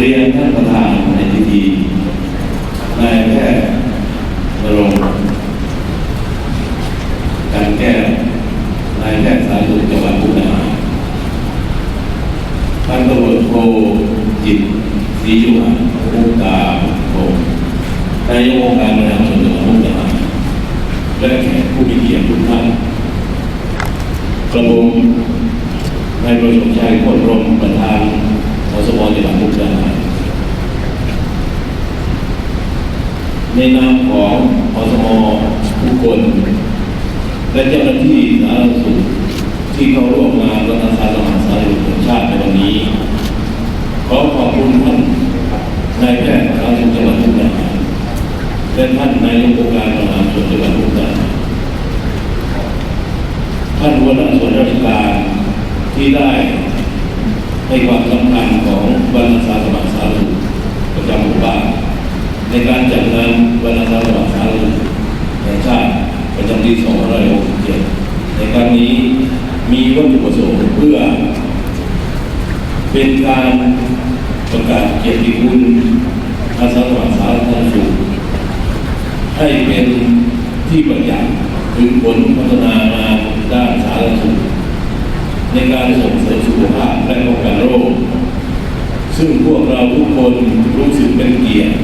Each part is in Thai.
เรียนท่านประธานในพิธีนายแพทย์นรงการแก้นายแพทย์สาธารณสุขจังหวัดมุกดาหารท่านตำรวจโทจิตศรีจุฬามุกดาโงนายกองค์การบริหารส่วนจังหวัดมุกดาหารและแขกผู้มีเกียรติทุกท่านกระผมนายประสมชัยโคตรรมประธาน ขอสมจังหวัดมุกดาหารในนามของอสมทุกคน และเจ้าหน้าที่สาธารณสุขที่เข้าร่วมงานรัฐศาสตร์สมัครสาธารณสุขชาติในวันนี้ ขอขอบคุณท่านนายแพทย์สาธารณสุขจังหวัดมุกดาหารและท่านนายกองค์การบริหารส่วนจังหวัดมุกดาหารท่านหัวหน้าส่วนราชการที่ได้ ให้ความสำคัญของวันอาสาสมัครสาธารณสุขประจำหมู่บ้านในการจัดงานวันอาสาสมัครสาธารณสุขแห่งชาติประจำปี2567ในครั้งนี้มีวัตถุประสงค์เพื่อ เป็นการประกาศเกียรติคุณอาสาสมัครสาธารณสุขให้เป็นที่ประจักษ์ถึงผลพัฒนางานด้านสาธารณสุข ในการส่งเสริมสุขภาพและป้องกันโรค ซึ่งพวกเราทุกคนรู้สึกเป็นเกียรติ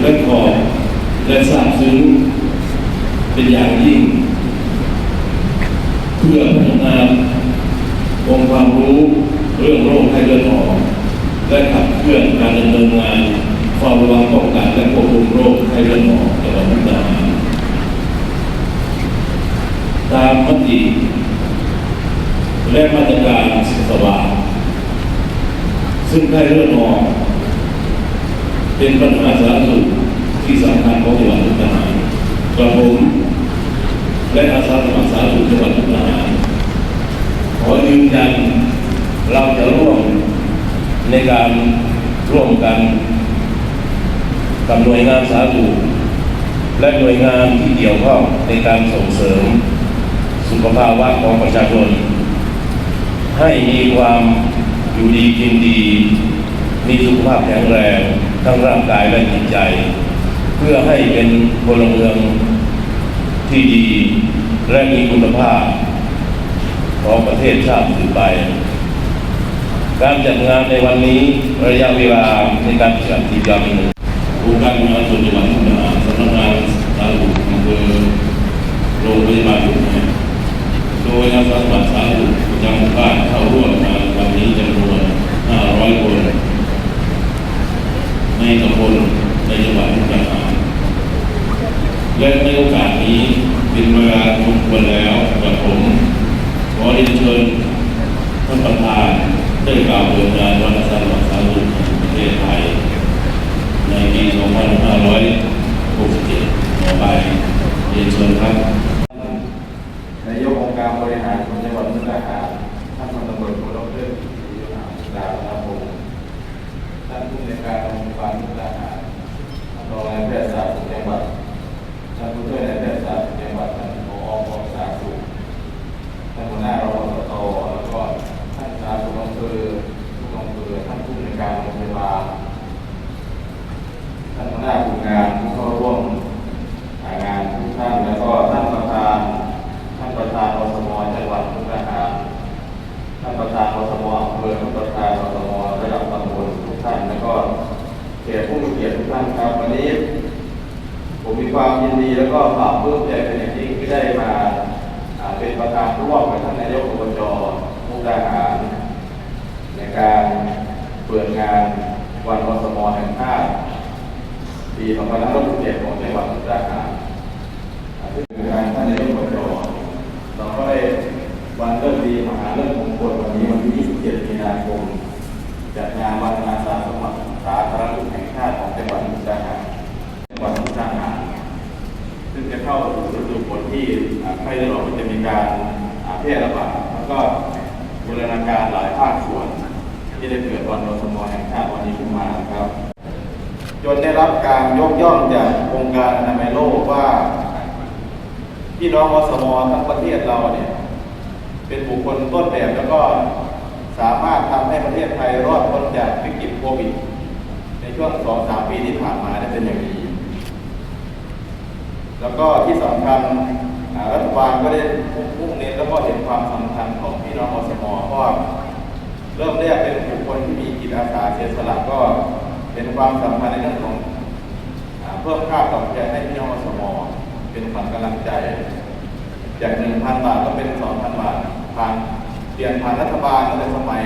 และขอบและซาบซึ้งเป็นอย่างยิ่ง เพื่อพัฒนาองค์ความรู้เรื่องโรคไข้เลือดออกและขับเคลื่อนการดำเนินงานเฝ้าระวังป้องกันและควบคุมโรคไข้เลือดออกจังหวัดมุกดา ตามมติและมาตรการสุขภาพซึ่งไข้เลือดออกเป็นปัญหาสาธารณสุขที่สำคัญของจังหวัดมุกดาหารกระผมและอาสาสมัครสาธารณสุขจังหวัดมุกดาหารขอยืนยันเราจะร่วมในการร่วมกันกับหน่วยงานสาธารณสุขและหน่วยงานที่เกี่ยวข้องในการส่งเสริม สุขภาวะของประชาชน ให้มีความอยู่ดีกินดี มีสุขภาพแข็งแรงทั้งร่างกายและจิตใจ เพื่อให้เป็นพลเมืองที่ดีและมีคุณภาพ ของประเทศชาติสืบไป การจัดงานในวันนี้ระยะเวลาในการจัดกิจกรรมองค์การบริหารส่วนจังหวัดมุกดาหารสำนักงานสาธารณสุขอำเภอโรงพยาบาล หลวงแห่งโดยอาสาสมัครสาธารณสุขประจำหมู่บ้านเข้าร่วมงานวันนี้จำนวน500 คน ในตำบลในจังหวัดมุกดาหารและในโอกาสนี้เป็นเวลาสมควรแล้วกับผมขอเรียนเชิญท่านประธานได้กล่าวเปิดงานวันอาสาฬหะสาธารณสุขแห่งประเทศไทย ในปี 2567ต่อไปเรียนเชิญครับ นายกองค์การบริหารของจังหวัดมุกดาหารท่านพันตำรวจโทดรศรียุทธาดาวนาพงศ์ท่านผู้ในวยการโรงพยาบาลมุกดาหารท่านรองนายแพทย์สาธารณสุขจังหวัดท่านผู้ช่วยนายแพทย์สาธารณสุขจังหวัดท่านผอของสาธารณสุขท่านหัวหน้ารพสตแล้วก็ท่านสาธารณสุขอำเภอทุกอำเภอท่านผู้ในวยการโรงพยาบาลท่านหัวหน้าผู้งานผู้เข้าร่วม งานทุกท่านแล้วก็ท่านประธาน ท่านประธานอสมจังหวัดมุกดาหารท่านประธานอสมอำเภอท่านประธานอสมระดับตำบลทุกท่านแล้วก็เกียรติผู้มีเกียรติทุกท่านครับวันนี้ ผมมีความยินดีแล้วก็ปลาบปลื้มใจเป็นอย่างยิ่งที่ได้มาอ่าเป็นประธานร่วมกับท่านนายกอบจมุกดาหาร ในการเปิดงานวันอสมแห่งชาติปี2567ของจังหวัดมุกดาหารซึ่งงานท่านนายกอบจเราก็ได้วันเลิกดีมหาเลิกมงคลวันนี้วันที่ 27 มีนาคมจัดงานวันอาสาสมัครสาธารณสุขแห่งชาติของจังหวัดมุกดาหารจังหวัดมุกดาหารซึ่งจะเข้าสู่ฤดูฝนที่ใกล้จะหลอกจะมีการแพร่ระบาดแล้วก็บูรณาการหลายภาคส่วน ที่ได้เกิดวันอสมแห่งชาติวันนี้ขึ้นมานครับ จนได้รับการยกย่องจากองค์การอนามัยโลกว่าพี่น้องอสมทั้งประเทศเราเนี่ยเป็นบุคคลต้นแบบแล้วก็สามารถทำให้ประเทศไทยรอดพ้นจากวิกฤตโควิดในช่วงสองสามปีที่ผ่านมาได้เป็นอย่างดี แล้วก็ที่สำคัญรัฐบาลก็ได้มุ่งเน้นแล้วก็เห็นความสำคัญของพี่น้องอสมเพราะว่า เริ่มแรกเป็นบุคคลที่มีจิตอาสาเสียสละก็เป็นความสำคัญในเรื่องของอเพิ่มค่าตอบแทนให้พี่น้องอสมเป็นขวัญกำลังใจ จากหนึ่งพันบาทก็เป็นสองพันบาทผ่านเปลี่ยนผ่านรัฐบาลตั้งแต่สมัย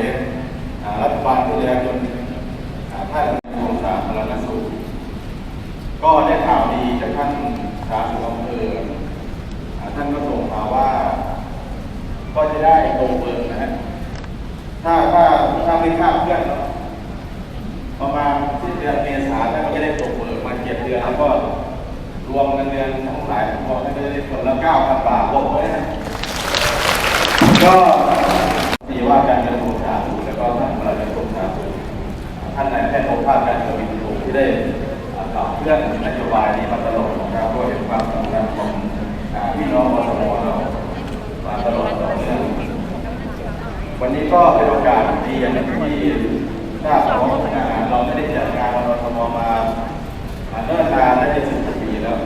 รัฐบาลที่แล้วจนอ่าท่านโครงการพลังสูงก็ได้ข่าวดีจากท่านสาธารณสุขอำเภออ่าท่านก็ส่งมาว่า ก็จะได้ตรงเบิกนะฮะ ถ้าถ้าถ้าไม่คาเพื่อนเนาะประมาณสิ้นเดือนเมษาท่านก็จะได้ตรงเบิกมาเจ็ดเดือนแล้วก็รวมเงินเดือนทั้งหลายทั้งปวงท่านก็จะได้ผลละเก้าพันบาทรวมเลยนะก็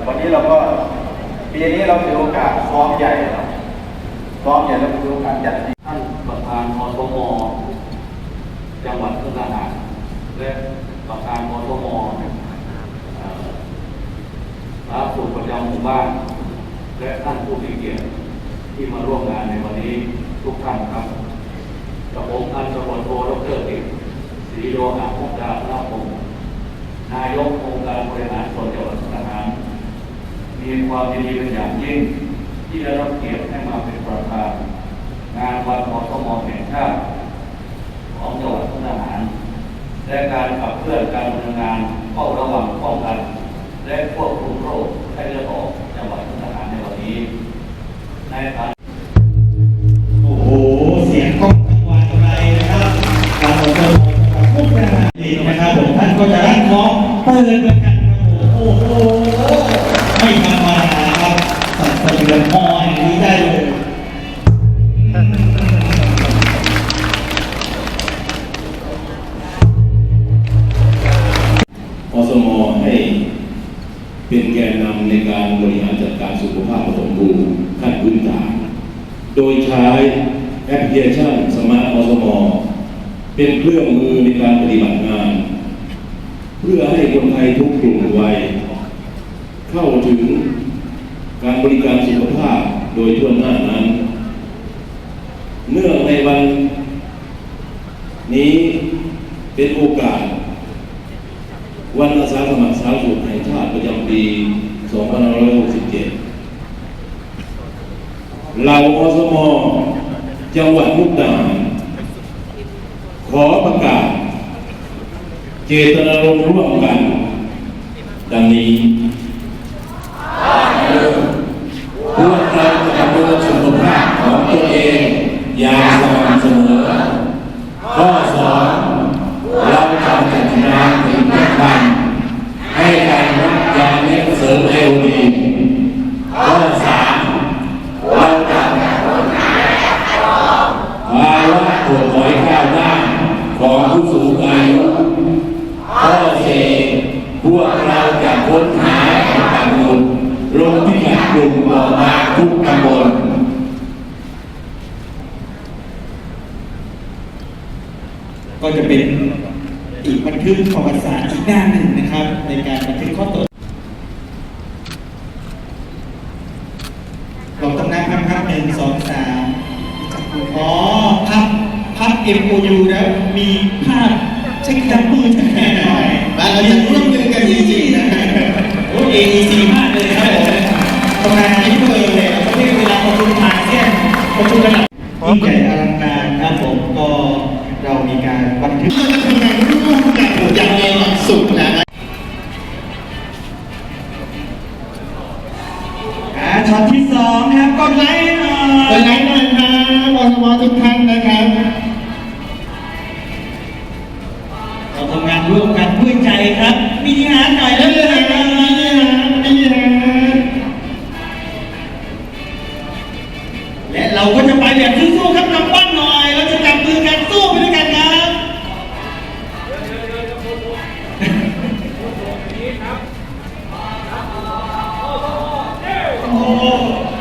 วันนี้เราก็ปีนี้เราถือโอกาสซ้อมใหญ่ครับซ้อมใหญ่แล้วถือโอกาสจัดท่านประธานอสมจังหวัดมุกดาหารและประธานมทมเอ่อสาธารณสุขประจำหมู่บ้าน และท่านผู้มีเกียรติที่มาร่วมงานในวันนี้ทุกท่านครับกับผมท่านตำรวจโทดรติศรีโลหะมุกดาพระพงศ์นายกองค์การบริหารส่วนจังหวัด มีความยินดีเป็นอย่างยิ่ง ที่ได้รับเกียรติให้มาเป็นประธานงานวันมทมแห่งชาติของจังหวัดมุกดาหาร และการขับเคลื่อนการดำเนินงานเฝ้าระวังป้องกัน และควบคุมโรคไข้เลือดออกจังหวัดมุกดาหารในวันนี้ในฐานะโอ้โหเสียงก้องกังวานอะไรนะครับการอบรมกับพวกเราดีนะครับผมท่านก็จะรักน้องเปิดเหมือนกัน โดยใช้แอปพลิเคชันสมาร์ทอสมเป็นเครื่องมือในการปฏิบัติงาน เพื่อให้คนไทยทุกกลุ่มวัยเข้าถึงการบริการสุขภาพโดยทั่วหน้านั้น เนื่องในวันนี้เป็นโอกาส วันอาสาสมัครสาธารณสุขแห่งชาติประจำปี 2567 เราอสมจังหวัดมุกดาหารขอประกาศ เจตนารมณ์ร่วมกัน ดังนี้ พวกเราจะดูสุขภาพของตัวเองอย่างสม่ำเสมอ ข้อสองเราจะจัดงานถึงทุกวันให้การรับยาเม็ดเสริมเอวดีข้อสามเราจะภาวะปวดหอยข้าวหน้าของผู้สูงอายุข้อสี่พวกเราจะค้นหาปัญญาลงที่กัดกลุ่มเบาบาทุกตำบลก็จะเป็นอีกบันทึกประวัติศาสตร์อีกด้าหนึ่งนะครับ ในการบันทึกข้อตรวจเราต้องนั่งพับหนึ่งสองสาม MOU แล้วมีภาพเช็คจับมือจับแขนหน่อยเราจะร่วมมือกันจริงๆนะโอ้ AEC มากเลยครับผมทำงานนี้เพื่อเลยเราไม่เวลาประชุมอาเซียประชุมระดับยิ่งใหญ่อลังการครับผมก็เรามีการบันทึกเราจะทำงานร่วมกันอย่างมีความสุขนะช็อตที่สองนะครับกดไลค์หน่อยเป็นไงหน่อยครับอสมทุกท่าน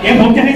เดี๋ยวผมจะให้